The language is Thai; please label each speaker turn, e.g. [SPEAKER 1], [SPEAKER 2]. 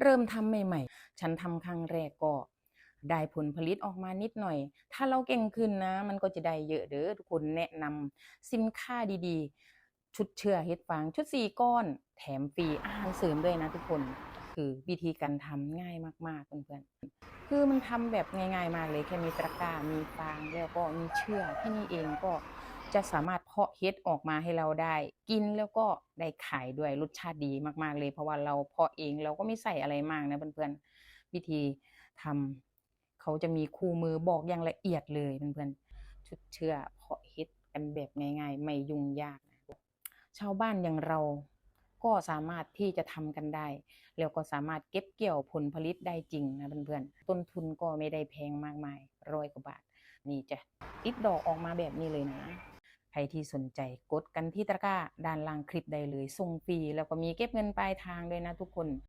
[SPEAKER 1] เริ่มทำใหม่ ๆ ฉันทำครั้งแรกก็ได้ผลผลิตออกมานิดหน่อย ถ้าเราเก่งขึ้นนะ มันก็จะได้เยอะเด้อทุกคนแนะนำสินค้าดีๆ ชุดเชื่อเฮ็ดฟางชุด4ก้อน แถมฟรีอาหารเสริมด้วยนะทุกคน คือวิธีการทำง่ายมากๆเพื่อนๆ คือมันทำแบบง่ายๆมากเลยแค่มีตะกร้ามีฟางแล้วก็มีเชือกแค่นี้เองก็ จะสามารถเพาะเฮ็ดออกมาให้เราได้ กินแล้วก็ได้ขายด้วยรสชาติดีมากๆเลย เพราะว่าเราเพาะเองเราก็ไม่ใส่อะไรมากนะเพื่อนๆวิธีทำเขาจะมีคู่มือบอกอย่างละเอียดเลยเพื่อนๆชุดเชื่อเพาะเฮ็ดกันแบบง่าย ๆ ไม่ยุ่งยากนะชาวบ้านอย่างเราก็สามารถที่จะทำกันได้ แล้วก็สามารถเก็บเกี่ยวผลผลิตได้จริงนะเพื่อนๆต้นทุนก็ไม่ได้แพงมากมายร้อยกว่าบาทนี่จะติดดอกออกมาแบบนี้เลยนะ รที่สนใจกดกันที่ตะกร้าด้านล่างคลิปได้เลยส่งฟรีแล้วก็มีเก็บเงินปลายทางด้วยนะทุกคน